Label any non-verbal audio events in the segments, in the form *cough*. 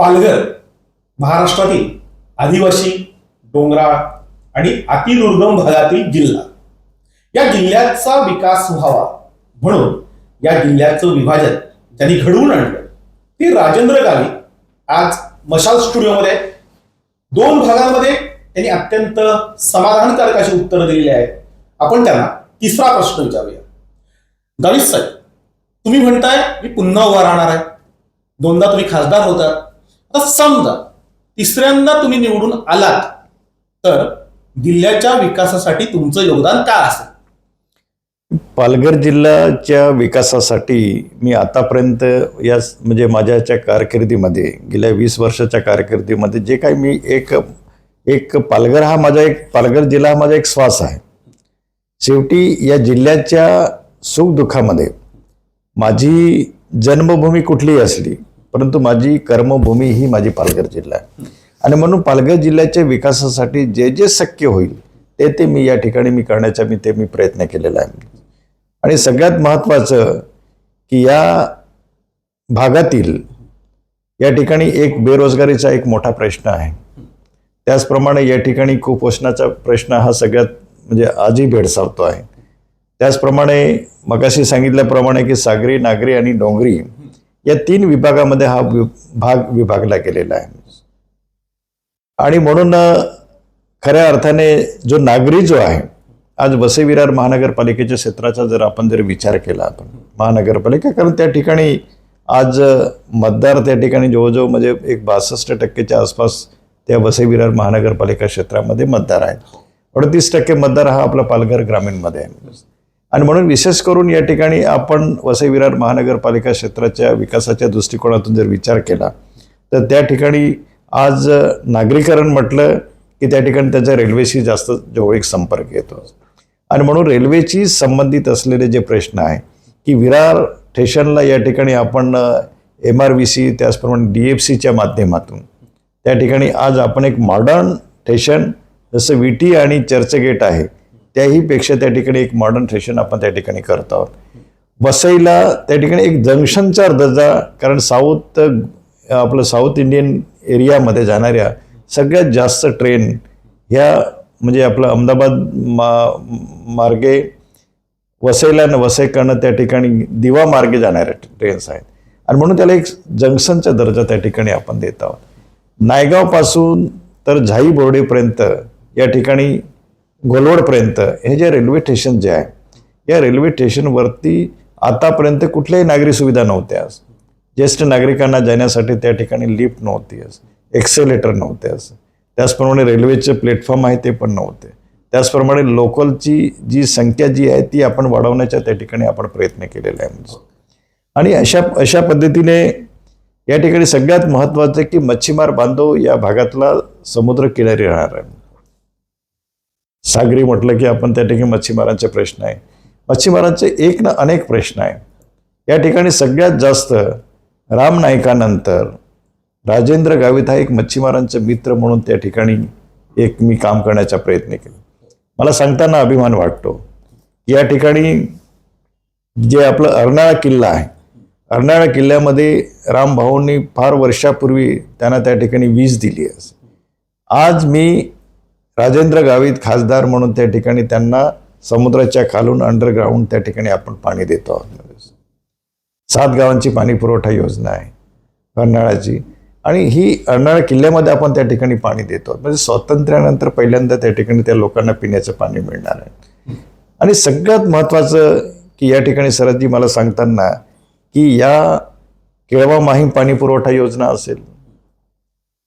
पालघर महाराष्ट्रातील आदिवासी डोंगराळ आणि अतिदुर्गम भागातील जिल्हा. या जिल्ह्याचा विकास व्हावा म्हणून या जिल्ह्याचं विभाजन त्यांनी घडवून आणलं. ते राजेंद्र गावी आज मशाल स्टुडिओमध्ये दोन भागांमध्ये त्यांनी अत्यंत समाधानकारक अशी उत्तरं दिलेली आहेत. आपण त्यांना तिसरा प्रश्न विचारूया. गावित साहेब तुम्ही म्हणताय मी पुन्हा उभा राहणार आहे. दोनदा तुम्ही खासदार होतात. आता समजा तिसऱ्यांदा तुम्ही निवडून आलात तर जिल्ह्याच्या विकासासाठी तुमचं योगदान काय असेल? पालघर जिल्ह्याच्या विकासासाठी मी आतापर्यंत या म्हणजे माझ्याच्या कारकिर्दीमध्ये गेल्या वीस वर्षाच्या कारकिर्दीमध्ये जे काही मी एक एक पालघर हा माझा एक पालघर जिल्हा हा माझा एक श्वास आहे. शेवटी या जिल्ह्याच्या सुखदुःखामध्ये माझी जन्मभूमी कुठलीही असली परंतु माझी कर्मभूमी ही माझी पालघर जिल्हा आहे. आणि म्हणून पालघर जिल्ह्याच्या विकासासाठी जे जे शक्य होईल ते ते मी या ठिकाणी मी करण्याचा मी ते मी प्रयत्न केलेला आहे. आणि सगळ्यात महत्त्वाचं की या भागातील या ठिकाणी एक बेरोजगारीचा एक मोठा प्रश्न आहे. त्याचप्रमाणे या ठिकाणी कुपोषणाचा प्रश्न हा सगळ्यात म्हणजे आजही भेडसावतो आहे. त्याचप्रमाणे मगाशी सांगितल्याप्रमाणे की सागरी नागरी आणि डोंगरी या तीन विभागामध्ये हा वि- भाग विभागला गेलेला आहे. आणि म्हणून खऱ्या अर्थाने जो नागरी जो आहे आज वसई विरार महानगरपालिकेच्या क्षेत्राचा जर आपण जर विचार केला आपण महानगरपालिका कारण त्या ठिकाणी आज मतदार त्या ठिकाणी जवळजवळ म्हणजे एक बासष्ट टक्केच्या आसपास त्या वसई विरार महानगरपालिका क्षेत्रामध्ये मतदार आहेत. अडतीस टक्के मतदार हा आपला पालघर ग्रामीणमध्ये आहे. आणि म्हणून विशेष करून या ठिकाणी आपण वसई विरार महानगरपालिका क्षेत्राच्या विकासाच्या दृष्टिकोनातून जर विचार केला तर त्या ठिकाणी आज नागरीकरण म्हटलं की त्या ठिकाणी त्याचा रेल्वेशी जास्त जवळीक संपर्क येतो. आणि म्हणून रेल्वेची संबंधित असलेले जे प्रश्न आहे की विरार स्टेशनला या ठिकाणी आपण एम आर व्ही सी त्याचप्रमाणे डी एफ सीच्या माध्यमातून त्या ठिकाणी आज आपण एक मॉडर्न स्टेशन जसं विटी आणि चर्चगेट आहे त्याहीपेक्षा त्या ठिकाणी एक मॉडर्न स्टेशन आपण त्या ठिकाणी करत आहोत. वसईला त्या ठिकाणी एक जंक्शनचा दर्जा कारण साऊथ आपलं साऊथ इंडियन एरियामध्ये जाणाऱ्या सगळ्यात जास्त ट्रेन ह्या म्हणजे आपलं अहमदाबाद मा मार्गे वसईला न वसईकडनं त्या ठिकाणी दिवा मार्गे जाणाऱ्या ट्रेन्स आहेत. आणि म्हणून त्याला एक जंक्शनचा दर्जा त्या ठिकाणी आपण देत आहोत. नायगावपासून तर झाई बोर्डेपर्यंत या ठिकाणी गोलवडपर्यंत हे जे रेल्वे स्टेशन जे आहे या रेल्वे स्टेशनवरती आतापर्यंत कुठल्याही नागरी सुविधा नव्हत्याच. ज्येष्ठ नागरिकांना जाण्यासाठी त्या ठिकाणी लिफ्ट नव्हती एक्सेलेटर नव्हते त्याचप्रमाणे रेल्वेचे प्लॅटफॉर्म आहे ते पण नव्हते. त्याचप्रमाणे लोकलची जी संख्या जी आहे ती आपण वाढवण्याच्या त्या ठिकाणी आपण प्रयत्न केलेला आहे म्हणजे. आणि अशा अशा पद्धतीने या ठिकाणी सगळ्यात महत्त्वाचं की मच्छीमार बांधव या भागातला समुद्र किनारी राहणार आहे. सागरी म्हटलं की आपण त्या ठिकाणी मच्छीमारांचे प्रश्न आहे. मच्छीमारांचे एक ना अनेक प्रश्न आहे. या ठिकाणी सगळ्यात जास्त राम नाईकानंतर राजेंद्र गावित हा एक मच्छीमारांचा मित्र म्हणून त्या ठिकाणी एक मी काम करण्याचा प्रयत्न केला. मला सांगताना अभिमान वाटतो की या ठिकाणी जे आपलं अर्नाळा किल्ला आहे अर्नाळा किल्ल्यामध्ये रामभाऊंनी फार वर्षापूर्वी त्यांना त्या ठिकाणी वीज दिली आहे. आज मी राजेंद्र गावित खासदार म्हणून त्या ठिकाणी त्यांना समुद्राच्या खालून अंडरग्राऊंड त्या ठिकाणी आपण पाणी देतो. आहोत सात गावांची पाणी पुरवठा योजना आहे. अर्नाळाची. आणि ही अर्नाळा किल्ल्यामध्ये आपण त्या ठिकाणी पाणी देतो. म्हणजे स्वातंत्र्यानंतर पहिल्यांदा त्या ठिकाणी त्या लोकांना पिण्याचं पाणी मिळणार आहे. आणि सगळ्यात महत्त्वाचं की या ठिकाणी सरजी मला सांगताना की या केळवा माहीम पाणी पुरवठा योजना असेल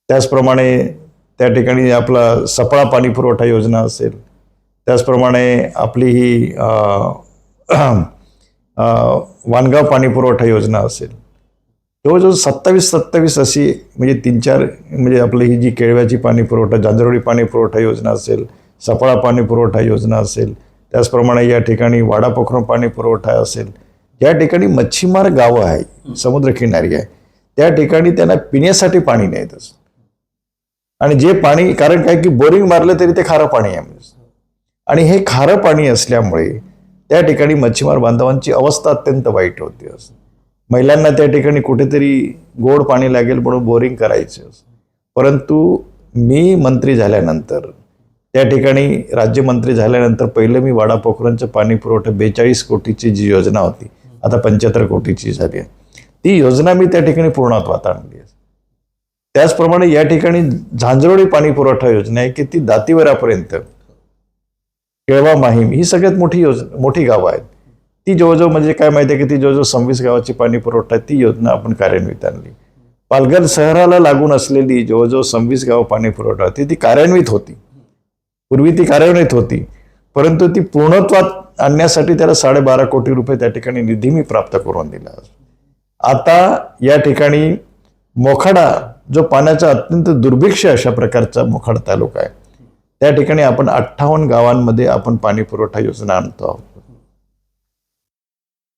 त्याचप्रमाणे त्या ठिकाणी आपला सफळा पाणी पुरवठा योजना असेल त्याचप्रमाणे आपली ही वानगाव पाणी पुरवठा योजना असेल. जवळजवळ सत्तावीस सत्तावीस अशी म्हणजे तीन चार म्हणजे आपली ही जी केळव्याची पाणी पुरवठा जांजरोळी पाणी पुरवठा योजना असेल सफळा पाणी पुरवठा योजना असेल त्याचप्रमाणे या ठिकाणी वाडापोखरम पाणी पुरवठा असेल ज्या ठिकाणी मच्छीमार गावं आहे समुद्रकिनारी आहे त्या ठिकाणी त्यांना पिण्यासाठी पाणी नाही तसं. आणि जे पाणी कारण काय की बोरिंग मारलं तरी ते खारं पाणी आहे. आणि हे खारं पाणी असल्यामुळे त्या ठिकाणी मच्छीमार बांधवांची अवस्था अत्यंत वाईट होती. असं महिलांना त्या ठिकाणी कुठेतरी गोड पाणी लागेल म्हणून बोरिंग करायचं. परंतु मी मंत्री झाल्यानंतर त्या ठिकाणी राज्यमंत्री झाल्यानंतर पहिलं मी वाडा पोखरणचं पाणी पुरवठा बेचाळीस कोटीची जी योजना होती आता पंच्याहत्तर कोटीची झाली आहे. ती योजना मी त्या ठिकाणी पूर्णत्वात आणली आहे. त्याचप्रमाणे या ठिकाणी झांजरोळी पाणी पुरवठा योजना आहे की ती दातिवरापर्यंत केळवा माहीम ही सगळ्यात मोठी योजना मोठी गावं आहेत. ती जवळजवळ म्हणजे काय माहिती आहे की ती जवळजवळ सव्वीस गावाची पाणी पुरवठा आहे ती योजना आपण कार्यान्वित आणली. पालघर शहराला लागून असलेली जवळजवळ सव्वीस गावं पाणी पुरवठा होती ती कार्यान्वित होती. पूर्वी ती कार्यान्वित होती परंतु ती पूर्णत्वात आणण्यासाठी त्याला साडेबारा कोटी रुपये त्या ठिकाणी निधी मी प्राप्त करून दिला. आता या ठिकाणी मोखाडा जो पाण्याचा अत्यंत दुर्भिक्ष अशा प्रकारचा मोखाडा तालुका आहे. त्या ठिकाणी आपण अठ्ठावन्न गावांमध्ये आपण पाणी पुरवठा योजना आणतो आहोत.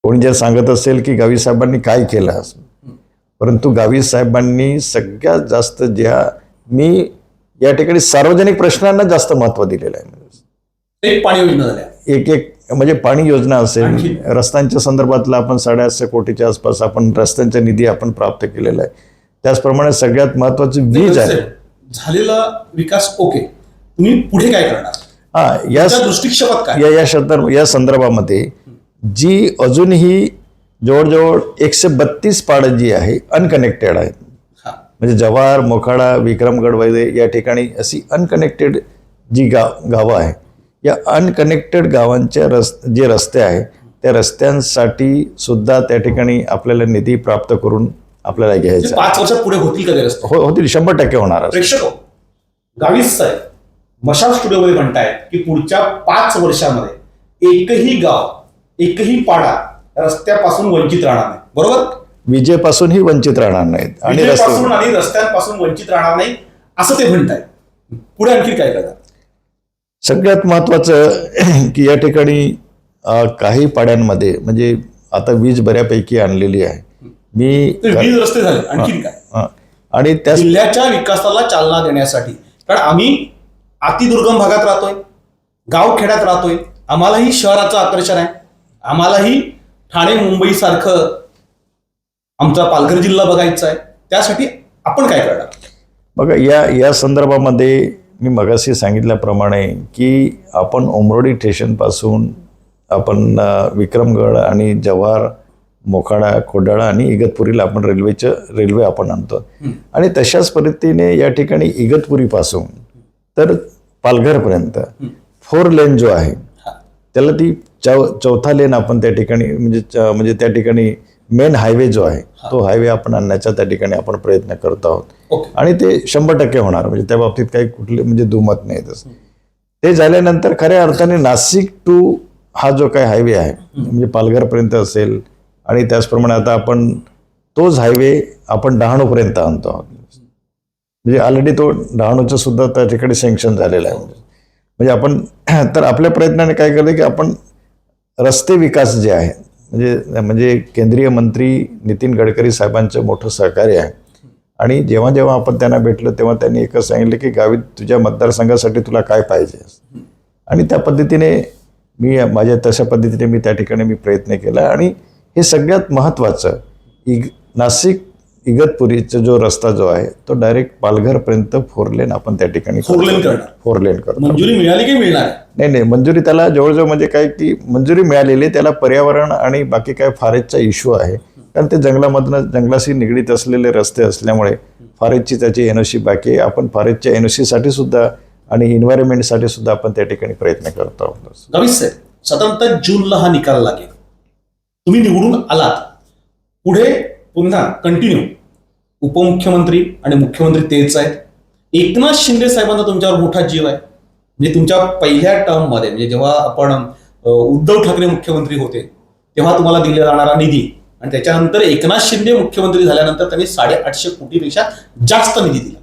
कोणी जर सांगत असेल की गावी साहेबांनी काय केलं असं परंतु गावी साहेबांनी सगळ्यात जास्त ज्या मी या ठिकाणी सार्वजनिक प्रश्नांना जास्त महत्त्व दिलेलं आहे. एक पाणी योजना एक एक म्हणजे पाणी योजना असेल? रस्त्यांच्या संदर्भातला आपण साडेआठशे कोटीच्या आसपास आपण रस्त्यांचा निधी आपण प्राप्त केलेला आहे. त्याचप्रमाणे सगळ्यात महत्वाची वीज आहे. झालेला विकास ओके. तुम्ही पुढे काय करणार? हा या दृष्टिक्षेपात काय? या या संदर्भ या संदर्भामध्ये जी अजूनही जवळजवळ एकशे बत्तीस पाडं जी आहे अनकनेक्टेड आहेत. हा. म्हणजे जव्हार मोखाडा विक्रमगड वगैरे या ठिकाणी अशी अनकनेक्टेड जी गाव गावं आहे. या अनकनेक्टेड गावांच्या रस जे रस्ते आहे त्या रस्त्यांसाठी सुद्धा त्या ठिकाणी आपल्याला निधी प्राप्त करून आपल्याला घ्यायचा. पाच वर्षात पुढे होतील का हो होतील. शंभर टक्के होणार आहे. प्रेक्षक गावीस साहेब मशाल स्टुडिओमध्ये म्हणतायत की पुढच्या पाच वर्षामध्ये एकही गाव एकही पाडा रस्त्यापासून वंचित राहणार नाही. बरोबर? विजेपासूनही वंचित राहणार नाहीत. आणि रस्त्यांपासून वंचित राहणार नाही असं ते म्हणतायत. पुढे आणखी काय करणार? सगळ्यात महत्वाचं *clears throat* की या ठिकाणी काही पाड्यांमध्ये म्हणजे आता वीज बऱ्यापैकी आणलेली आहे. मी रस्ते झाले आणखीन काय? आणि त्याच जिल्ह्याच्या विकासाला चालना देण्यासाठी. कारण आम्ही अतिदुर्गम भागात राहतोय गावखेड्यात राहतोय आम्हालाही शहराचं आकर्षण आहे. आम्हालाही ठाणे मुंबई सारखं आमचा पालघर जिल्हा बघायचा आहे. त्यासाठी आपण काय करणार? बघा या या संदर्भामध्ये मी मगाशी सांगितल्याप्रमाणे की आपण उमरोडी स्टेशनपासून आपण विक्रमगड आणि जव्हार मोखाडा खोडाळा आणि इगतपुरीला आपण रेल्वेचं रेल्वे आपण आणतो. आणि तशाच पद्धतीने या ठिकाणी इगतपुरीपासून तर पालघरपर्यंत फोर लेन जो आहे त्याला ती चौ चौथा लेन आपण त्या ठिकाणी म्हणजे म्हणजे त्या ठिकाणी मेन हायवे जो आहे तो हायवे आपण आणण्याचा त्या ठिकाणी आपण प्रयत्न करत आहोत. आणि ते शंभर टक्के होणार म्हणजे त्या बाबतीत काही कुठले म्हणजे दुमत नाही तसं. ते झाल्यानंतर खऱ्या अर्थाने नाशिक टू हा जो काही हायवे आहे म्हणजे पालघरपर्यंत असेल आणि त्याचप्रमाणे आता आपण तोच हायवे आपण डहाणूपर्यंत आणतो. आहोत म्हणजे ऑलरेडी तो डहाणूचं सुद्धा त्या ठिकाणी सँक्शन झालेलं आहे. म्हणजे आपण *clears throat* तर आपल्या प्रयत्नाने काय केलं की आपण रस्ते विकास जे आहे म्हणजे म्हणजे केंद्रीय मंत्री नितीन गडकरी साहेबांचं मोठं सहकार्य आहे. आणि जेव्हा जेव्हा आपण त्यांना भेटलो तेव्हा त्यांनी एकच सांगितलं की गावी तुझ्या मतदारसंघासाठी तुला काय पाहिजे? आणि त्या पद्धतीने मी माझ्या तशा पद्धतीने मी त्या ठिकाणी मी प्रयत्न केला आणि हे सगळ्यात महत्त्वाचं इग नाशिक इगतपुरीचा जो रस्ता जो आहे तो डायरेक्ट पालघरपर्यंत फोर लेन आपण त्या ठिकाणी Four lane करणार. फोर लेन करतो. मंजुरी मिळाली की मिळणार? नाही नाही मंजुरी त्याला जवळजवळ म्हणजे काय की मंजुरी मिळालेली त्याला पर्यावरण आणि बाकी काय फारेजचा इश्यू आहे. कारण ते जंगलामधनं जंगलाशी निगडीत असलेले रस्ते असल्यामुळे फारेजची त्याची एनओसी बाकी आहे. आपण फारेजच्या एनओसीसाठी सुद्धा आणि एन्व्हायरमेंटसाठी सुद्धा आपण त्या ठिकाणी प्रयत्न करतो. आहोत साहेब साधारणतः जूनला हा निकाल लागेल. तुम्ही निवडून आलात. पुढे पुन्हा कंटिन्यू उपमुख्यमंत्री आणि मुख्यमंत्री तेच आहेत. एकनाथ शिंदे साहेबांचा तुमच्यावर मोठा जीव आहे. म्हणजे तुमच्या पहिल्या टर्ममध्ये म्हणजे जेव्हा आपण उद्धव ठाकरे मुख्यमंत्री होते तेव्हा तुम्हाला दिला जाणारा निधी आणि त्याच्यानंतर एकनाथ शिंदे मुख्यमंत्री झाल्यानंतर त्यांनी साडेआठशे कोटीपेक्षा जास्त निधी दिला.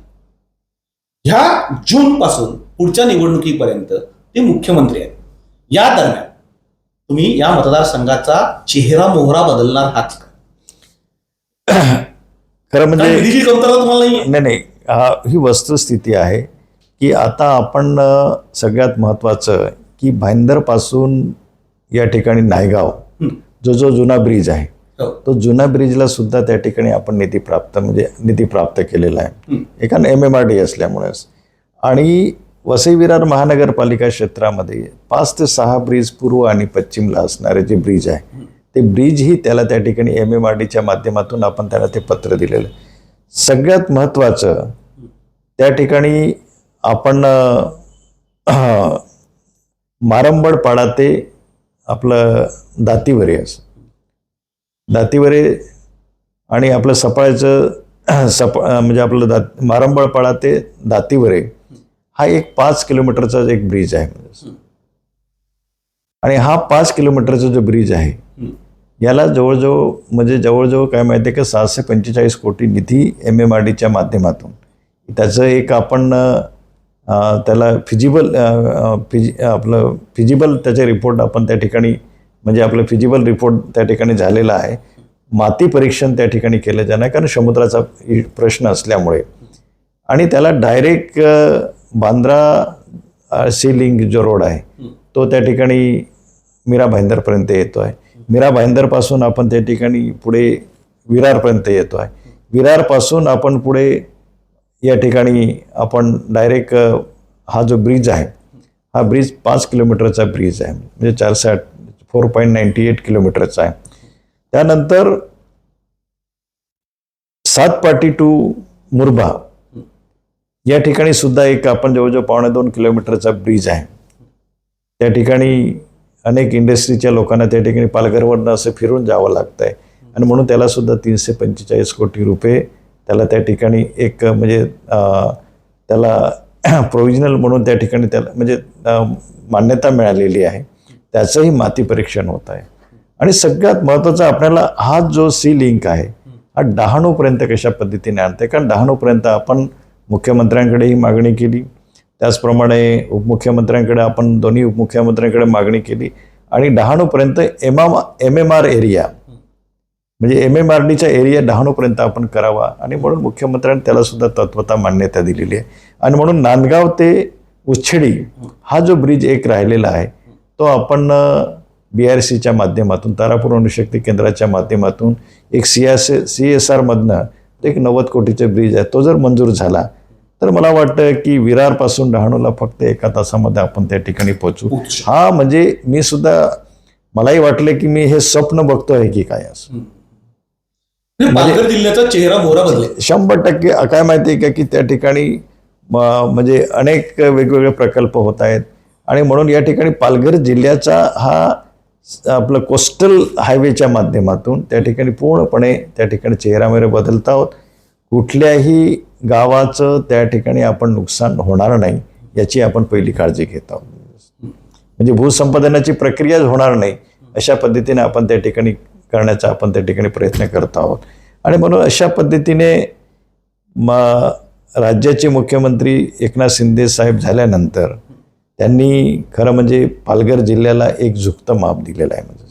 ह्या जून पासून पुढच्या निवडणुकीपर्यंत ते मुख्यमंत्री आहेत. या दरम्यान तुम्ही या मतदारसंघाचा चेहरा मोहरा बदलणार आहात का? खरं म्हणजे निधीची कमतरता तुम्हाला नाही नाही नाही हा ही वस्तुस्थिती आहे की आता आपण सगळ्यात महत्त्वाचं की भाईंदरपासून या ठिकाणी नायगाव जो जो जुना ब्रिज आहे हो. तो जुना ब्रिजला सुद्धा त्या ठिकाणी आपण निधी प्राप्त म्हणजे निधी प्राप्त केलेला आहे. एका एम एम आर डी असल्यामुळेच आणि वसई विरार महानगरपालिका क्षेत्रामध्ये पाच ते सहा ब्रिज पूर्व आणि पश्चिमला असणारे जे ब्रिज आहे ते ब्रिजही त्याला त्या ठिकाणी एम एम आर डीच्या माध्यमातून आपण त्याला ते पत्र दिलेलं आहे. सगळ्यात महत्त्वाचं त्या ठिकाणी आपण मारंबडपाडा पाडा ते आपलं दातीवरे असं दातीवरे आणि आपलं सपाळचं सप म्हणजे आपलं दात मारंबळपाडा ते दातीवरे हा एक पाच किलोमीटरचा एक ब्रिज आहे आणि हा पाच किलोमीटरचा जो ब्रिज आहे. याला जवळजवळ म्हणजे जवळजवळ काय माहिती आहे का सहाशे पंचेचाळीस कोटी निधी एम एम आर डीच्या माध्यमातून. त्याचं एक आपण त्याला फिजिबल फिजि आपलं फिजिबल त्याचे रिपोर्ट आपण त्या ठिकाणी म्हणजे आपलं फिजिबल रिपोर्ट त्या ठिकाणी झालेला आहे. माती परीक्षण त्या ठिकाणी केलं जाणार कारण समुद्राचा प्रश्न असल्यामुळे. आणि त्याला डायरेक्ट बांद्रा सी लिंक जो रोड आहे तो त्या ठिकाणी मीरा भाईंदरपर्यंत येतो आहे. मीरा भाईंदरपासून आपण त्या ठिकाणी पुढे विरारपर्यंत येतो आहे. विरारपासून आपण पुढे या ठिकाणी आपण डायरेक्ट हा जो ब्रिज आहे हा ब्रिज पाच किलोमीटरचा ब्रिज आहे. म्हणजे चारशे आठ फोर पॉईंट नाईन्टी एट किलोमीटरचा आहे. त्यानंतर सातपाटी टू मुरबा या ठिकाणी सुद्धा एक आपण जवळजवळ पावणे दोन किलोमीटरचा ब्रिज आहे. त्या ठिकाणी अनेक इंडस्ट्रीच्या लोकांना त्या ठिकाणी पालघरवरनं असं फिरून जावं लागतं आहे आणि म्हणून त्याला सुद्धा तीनशे पंचेचाळीस कोटी रुपये त्याला त्या ठिकाणी एक म्हणजे त्याला *clears throat* प्रोविजनल म्हणून त्या ठिकाणी त्याला म्हणजे मान्यता मिळालेली आहे. त्याचंही माती परीक्षण होत आहे. आणि सगळ्यात महत्त्वाचं आपल्याला हा जो सी लिंक आहे हा डहाणूपर्यंत कशा पद्धतीने आणते कारण डहाणूपर्यंत आपण मुख्यमंत्र्यांकडेही मागणी केली. त्याचप्रमाणे उपमुख्यमंत्र्यांकडे आपण दोन्ही उपमुख्यमंत्र्यांकडे मागणी केली. आणि डहाणूपर्यंत M M M M R area म्हणजे एम एम आर डीचा एरिया डहाणूपर्यंत आपण करावा. आणि म्हणून मुख्यमंत्र्यांनी त्याला सुद्धा तत्वता मान्यता दिलेली आहे. आणि म्हणून नांदगाव ते उच्छेडी हा जो ब्रिज एक राहिलेला आहे तो आपण बी आर सीच्या माध्यमातून तारापूर अणुशक्ती केंद्राच्या माध्यमातून एक सी एस सी एस आरमधनं तो एक नव्वद कोटीचा ब्रिज आहे. तो जर मंजूर झाला तर मला वाटतं की विरारपासून डहाणूला फक्त एका तासामध्ये आपण त्या ठिकाणी पोहोचू. हा म्हणजे मी सुद्धा मलाही वाटलं की मी हे स्वप्न बघतोय की काय असं. म्हणजे पालघर जिल्ह्याचा चेहरा मोहरा बदलेल शंभर टक्के काय माहिती आहे का की त्या ठिकाणी म्हणजे अनेक वेगवेगळे प्रकल्प होत आहेत. आणि म्हणून या ठिकाणी पालघर जिल्ह्याचा हा आपलं कोस्टल हायवेच्या माध्यमातून त्या ठिकाणी पूर्णपणे त्या ठिकाणी चेहरामेरे बदलत आहोत. कुठल्याही गावाचं त्या ठिकाणी आपण नुकसान होणार नाही याची आपण पहिली काळजी घेत आहोत. म्हणजे भूसंपादनाची प्रक्रियाच होणार नाही अशा पद्धतीने आपण त्या ठिकाणी करण्याचा आपण त्या ठिकाणी प्रयत्न करत आहोत. आणि म्हणून अशा पद्धतीने म राज्याचे मुख्यमंत्री एकनाथ शिंदे साहेब झाल्यानंतर त्यांनी खरं म्हणजे पालघर जिल्ह्याला एक झुकतं माप दिलेलं आहे. म्हणजे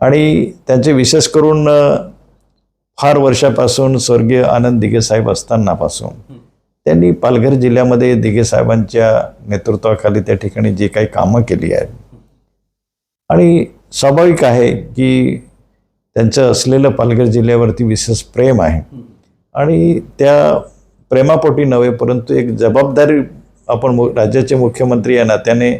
आणि त्यांचे विशेष करून फार वर्षापासून स्वर्गीय आनंद दिघे साहेब असतानापासून. त्यांनी पालघर जिल्ह्यामध्ये दिघे साहेबांच्या नेतृत्वाखाली त्या ठिकाणी जे काही कामं केली आहेत. आणि स्वाभाविक आहे की त्यांचं असलेलं पालघर जिल्ह्यावरती विशेष प्रेम आहे. आणि त्या प्रेमापोटी नव्हे परंतु एक जबाबदारी आपण मु राज्याचे मुख्यमंत्री या नात्याने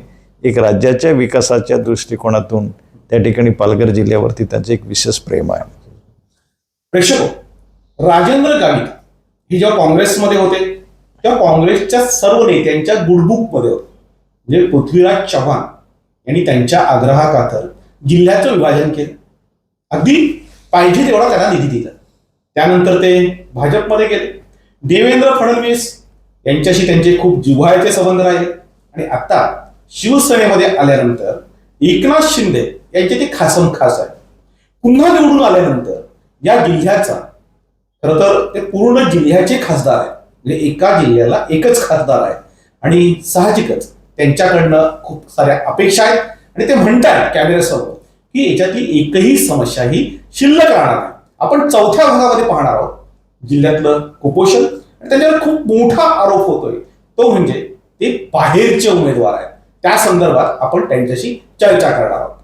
एक राज्याच्या विकासाच्या दृष्टिकोनातून त्या ठिकाणी पालघर जिल्ह्यावरती त्यांचं एक विशेष प्रेम आहे. प्रेक्षक हो, राजेंद्र गावित हे जेव्हा काँग्रेसमध्ये होते तेव्हा काँग्रेसच्या सर्व नेत्यांच्या गुडबुकमध्ये होते. म्हणजे पृथ्वीराज चव्हाण यांनी त्यांच्या आग्रहाखातर जिल्ह्याचं विभाजन केलं. अगदी पाहिजे तेवढा त्यांना निधी दिला. त्यानंतर ते भाजपमध्ये गेले. देवेंद्र फडणवीस यांच्याशी त्यांचे खूप जिव्हाळ्याचे संबंध राहिले. आणि आता शिवसेनेमध्ये आल्यानंतर एकनाथ शिंदे यांचे ते खासम खास आहे. पुन्हा निवडून आल्यानंतर या जिल्ह्याचा खरं तर ते पूर्ण जिल्ह्याचे खासदार आहेत. म्हणजे एका जिल्ह्याला एकच खासदार आहे आणि साहजिकच त्यांच्याकडनं खूप साऱ्या अपेक्षा आहेत. आणि ते म्हणतात कॅमेऱ्यासमोर की याच्यातली एकही समस्या ही शिल्लक राहणार नाही. आपण चौथ्या भागामध्ये पाहणार आहोत. जिल्ह्यातलं कुपोषण आणि त्याच्यावर खूप मोठा आरोप होतोय. तो म्हणजे ते बाहेरचे उमेदवार आहेत. त्या संदर्भात आपण त्यांच्याशी चर्चा करणार आहोत.